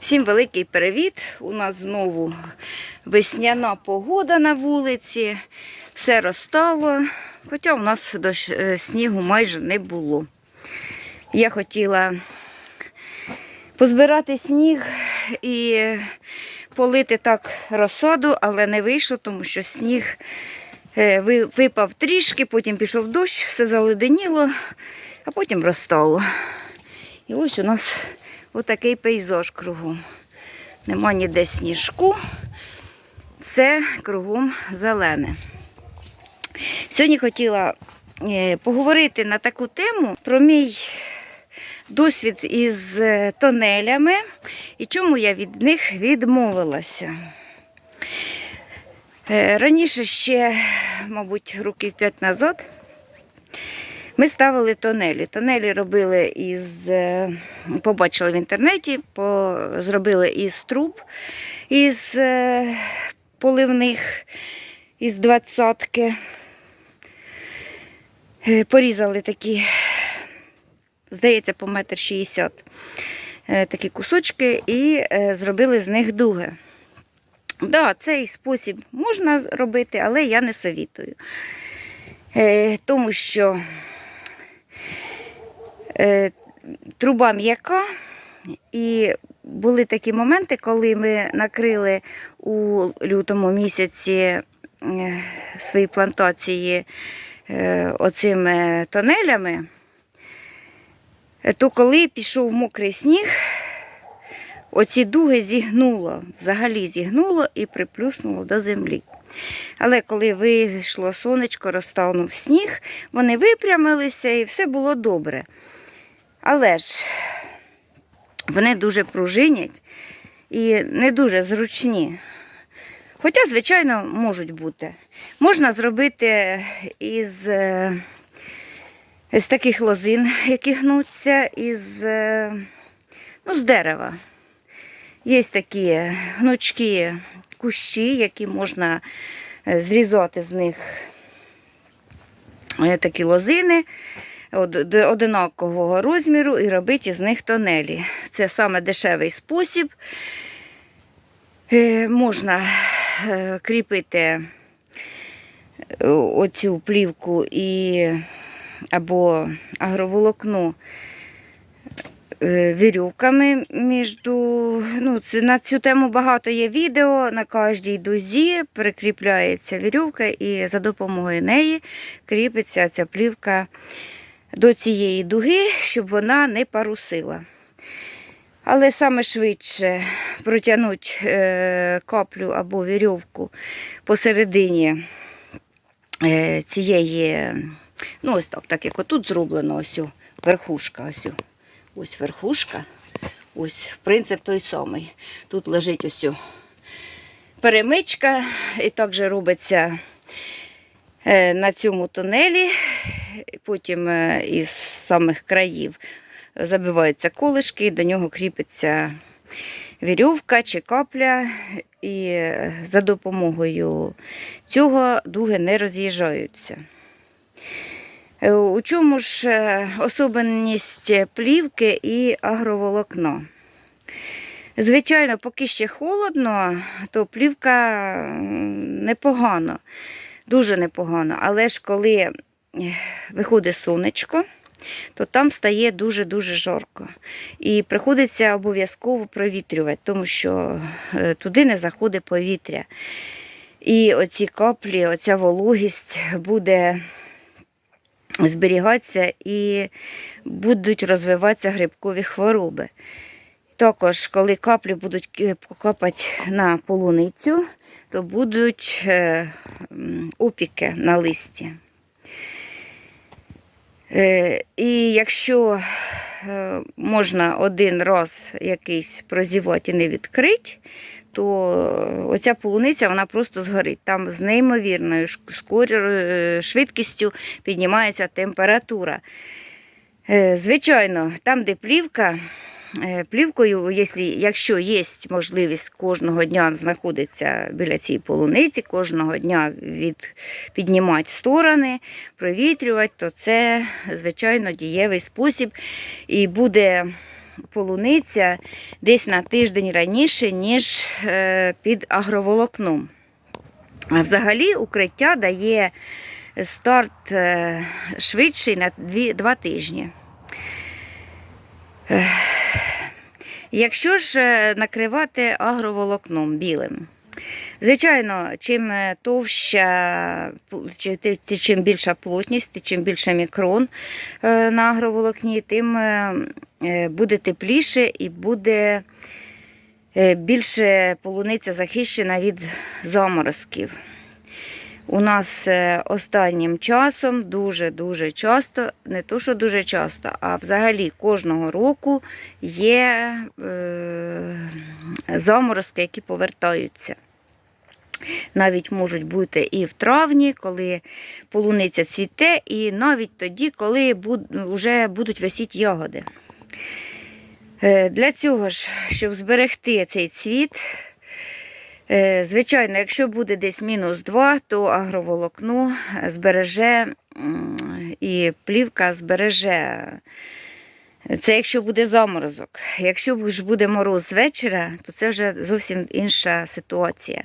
Всім великий привіт! У нас знову весняна погода на вулиці, все розтало, хоча у нас дощ, е, снігу майже не було. Я хотіла позбирати сніг і полити так розсаду, але не вийшло, тому що сніг е, випав трішки, потім пішов дощ, все заледеніло, а потім розтало. І ось у нас отакий пейзаж кругом. Нема ніде сніжку, все кругом зелене. Сьогодні хотіла е, поговорити на таку тему про мій досвід із е, тонелями і чому я від них відмовилася. Е, Раніше ще, мабуть, років 5 назад ми ставили тонелі. Тонелі робили із, е, побачили в інтернеті, по, зробили із труб, із е, поливних, із двадцятки. Е, Порізали такі, здається, по метр шістдесят такі кусочки і зробили з них дуги. Да, цей спосіб можна робити, але я не совітую. Тому що труба м'яка, і були такі моменти, коли ми накрили у лютому місяці е, свої плантації е, оцими тонелями, е, то коли пішов мокрий сніг, оці дуги зігнуло, взагалі зігнуло і приплюснуло до землі. Але коли вийшло сонечко, розтанув сніг, вони випрямилися і все було добре. Але ж вони дуже пружинять і не дуже зручні. Хоча, звичайно, можуть бути. Можна зробити із, е, з таких лозин, які гнуться, із, е, ну, з дерева. Є такі гнучкі кущі, які можна е, зрізати з них такі лозини одинакового розміру і робити з них тонелі. Це саме дешевий спосіб. Е, Можна е, кріпити е, оцю плівку і або агроволокно вірювками між ну, це, на цю тему багато є відео. На кожній дузі прикріпляється вірювка, і за допомогою неї кріпиться ця плівка до цієї дуги, щоб вона не парусила. Але саме швидше протягнути е, каплю або вірьовку посередині е, цієї, ну ось так, так як отут зроблено ось верхушка. Ось, ось верхушка. Ось принцип той самий. Тут лежить ось перемичка, і також робиться е, на цьому тунелі. Потім е, із самих країв забиваються колишки, до нього кріпиться вірьовка чи капля, і е, за допомогою цього дуги не роз'їжджаються. Е, У чому ж особливість плівки і агроволокна? Звичайно, поки ще холодно, то плівка непогано, дуже непогано. Але ж коли виходить сонечко, то там стає дуже-дуже жарко. І приходиться обов'язково провітрювати, тому що е, туди не заходить повітря. І оці каплі, оця вологість буде зберігатися і будуть розвиватися грибкові хвороби. Також, коли каплі будуть капати на полуницю, то будуть е, опіки на листі. Е, І якщо е, можна один раз якийсь прозівати і не відкрити, то оця полуниця вона просто згорить. Там з неймовірною е, швидкістю піднімається температура. Звичайно, там, де плівка, плівкою, якщо, якщо є можливість кожного дня знаходитися біля цієї полуниці, кожного дня від, піднімати сторони, провітрювати, то це, звичайно, дієвий спосіб і буде полуниця десь на тиждень раніше, ніж е, під агроволокном. А взагалі укриття дає старт е, швидший на 2 тижні. Якщо ж е, накривати агроволокном білим, звичайно, чим е, товща, чим більша плотність, чим більше мікрон е, на агроволокні, тим буде тепліше і буде більше полуниця захищена від заморозків. У нас е, останнім часом дуже-дуже часто, не то, що дуже часто, а взагалі кожного року є е, заморозки, які повертаються. Навіть можуть бути і в травні, коли полуниця цвіте, і навіть тоді, коли вже будуть висіти ягоди. Е, Для цього ж, щоб зберегти цей цвіт, Звичайно, якщо буде десь мінус 2, то агроволокно збереже і плівка збереже. Це якщо буде заморозок. Якщо ж буде мороз з вечора, то це вже зовсім інша ситуація.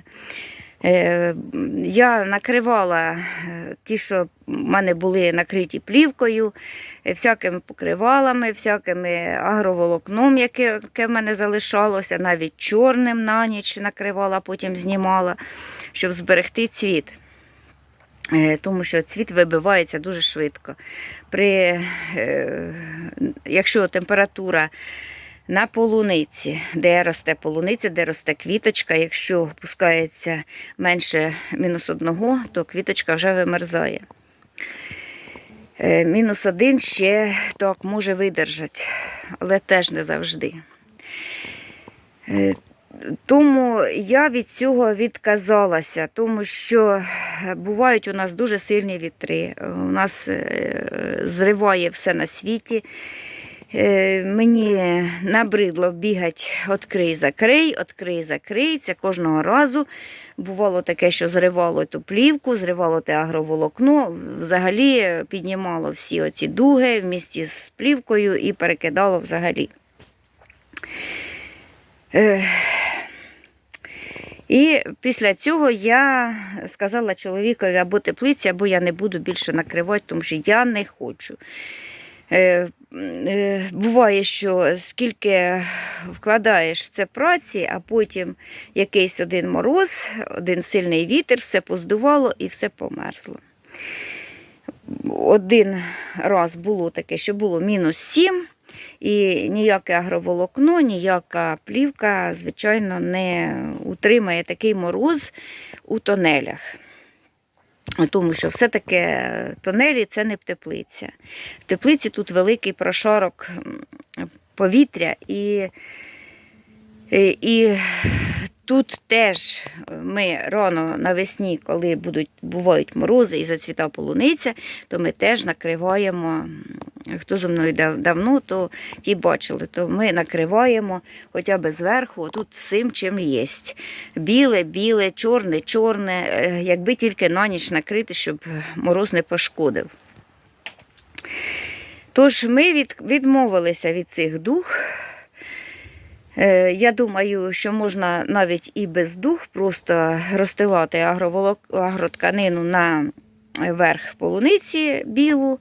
Е, Я накривала е, ті, що в мене були накриті плівкою, е, всякими покривалами, всякими агроволокном, яке, в мене залишалося, навіть чорним на ніч накривала, потім знімала, щоб зберегти цвіт. Тому що цвіт вибивається дуже швидко. При, якщо температура на полуниці, де росте полуниця, де росте квіточка, якщо опускається менше мінус одного, то квіточка вже вимерзає. Е, Мінус один ще так може видержати, але теж не завжди. Е, Тому я від цього відказалася, тому що бувають у нас дуже сильні вітри. У нас е, зриває все на світі. Е, Мені набридло бігати відкрий, закрий, відкрий, закрий. Це кожного разу. Бувало таке, що зривало ту плівку, зривало те агроволокно, взагалі піднімало всі оці дуги в місті з плівкою і перекидало взагалі. Е, І після цього я сказала чоловікові або теплиці, або я не буду більше накривати, тому що я не хочу. Е, Буває, що скільки вкладаєш в це праці, а потім якийсь один мороз, один сильний вітер, все поздувало і все померзло. Один раз було таке, що було мінус 7, і ніяке агроволокно, ніяка плівка, звичайно, не утримає такий мороз у тонелях. Тому що все-таки тонелі це не теплиця. В теплиці тут великий прошарок повітря, і, і тут теж ми рано навесні, коли будуть, бувають морози і зацвіта полуниця, то ми теж накриваємо. Хто зі мною давно, то ті бачили, то ми накриваємо хоча б зверху, тут всім чим є. Біле, біле, чорне, чорне, е, якби тільки на ніч накрити, щоб мороз не пошкодив. Тож ми від, відмовилися від цих дух. Е, Я думаю, що можна навіть і без дух просто розстилати агроволок... агротканину на верх полуниці білу.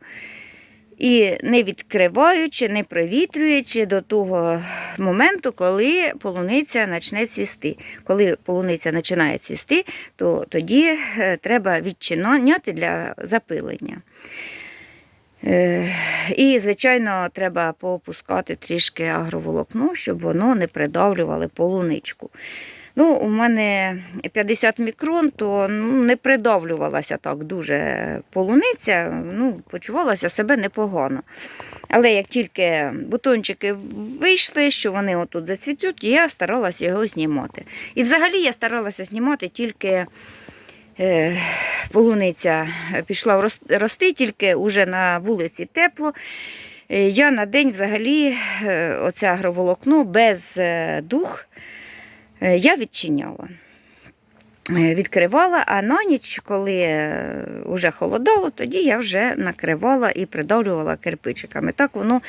І не відкриваючи, не провітрюючи до того моменту, коли полуниця почне цвісти. Коли полуниця починає цвісти, то тоді е, треба відчиняти для запилення. Е, І, звичайно, треба поопускати трішки агроволокно, щоб воно не придавлювало полуничку. Ну, у мене 50 мікрон, то ну, не придавлювалася так дуже полуниця, ну, почувалася себе непогано. Але як тільки бутончики вийшли, що вони отут зацвітуть, я старалася його знімати. І взагалі я старалася знімати тільки е, полуниця пішла рости, тільки вже на вулиці тепло. Е, Я на день взагалі е, оце агроволокно без е, дух я відчиняла. відкривала, а на ніч, коли вже холодало, тоді я вже накривала і придавлювала кирпичиками. Так воно,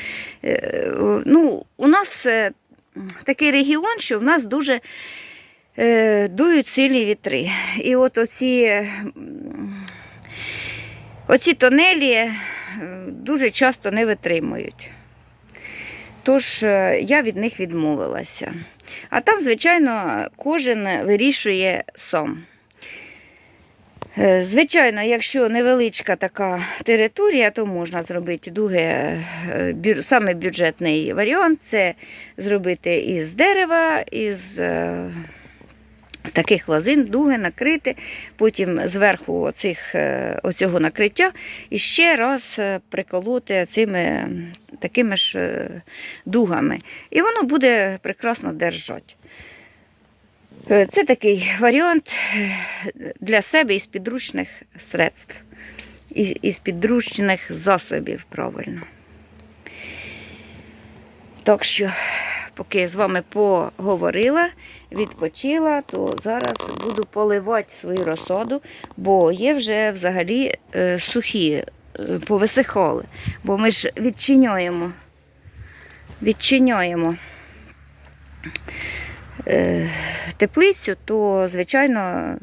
ну, у нас такий регіон, що в нас дуже дують сильні вітри. І от оці, оці тонелі е, дуже часто не витримують. Тож е, я від них відмовилася. А там, звичайно, кожен вирішує сам. Е, Звичайно, якщо невеличка така територія, то можна зробити дуги. е, Саме бюджетний варіант це зробити із дерева, із е, з таких лозин, дуги накрити, потім зверху оцих, е, оцього накриття і ще раз е, приколоти цими такими ж е, дугами. І воно буде прекрасно держати. Це такий варіант для себе із підручних средств, із підручних засобів, правильно. Так що, поки з вами поговорила, відпочила, то зараз буду поливати свою розсаду, бо є вже взагалі е, сухі, е, повисихали. Бо ми ж відчиняємо, відчиняємо е, теплицю, то, звичайно,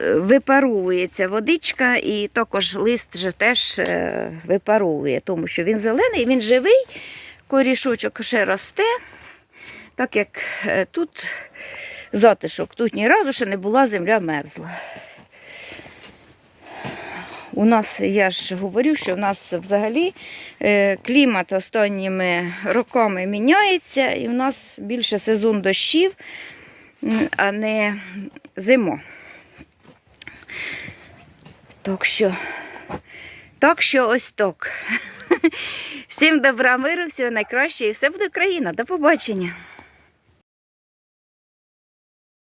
випаровується водичка, і також лист же теж е, випаровує, тому що він зелений, він живий, корішочок ще росте, так як е, тут затишок, тут ні разу ще не була земля мерзла. У нас, я ж говорю, що в нас взагалі е, клімат останніми роками міняється, і в нас більше сезон дощів, а не зима. Так що, так що ось так. Всім добра миру, всього найкращого і все буде Україна. До побачення.